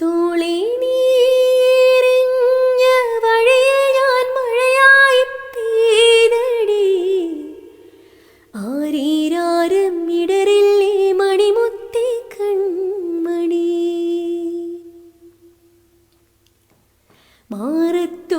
തുളി നീറിഞ്ഞ വഴിയെ ഞാൻ മഴയായി പെയ്തടി. ആരീരാരം ഇടറില്ലേ മണിമുത്തി കൺമണി. മാറത്ത്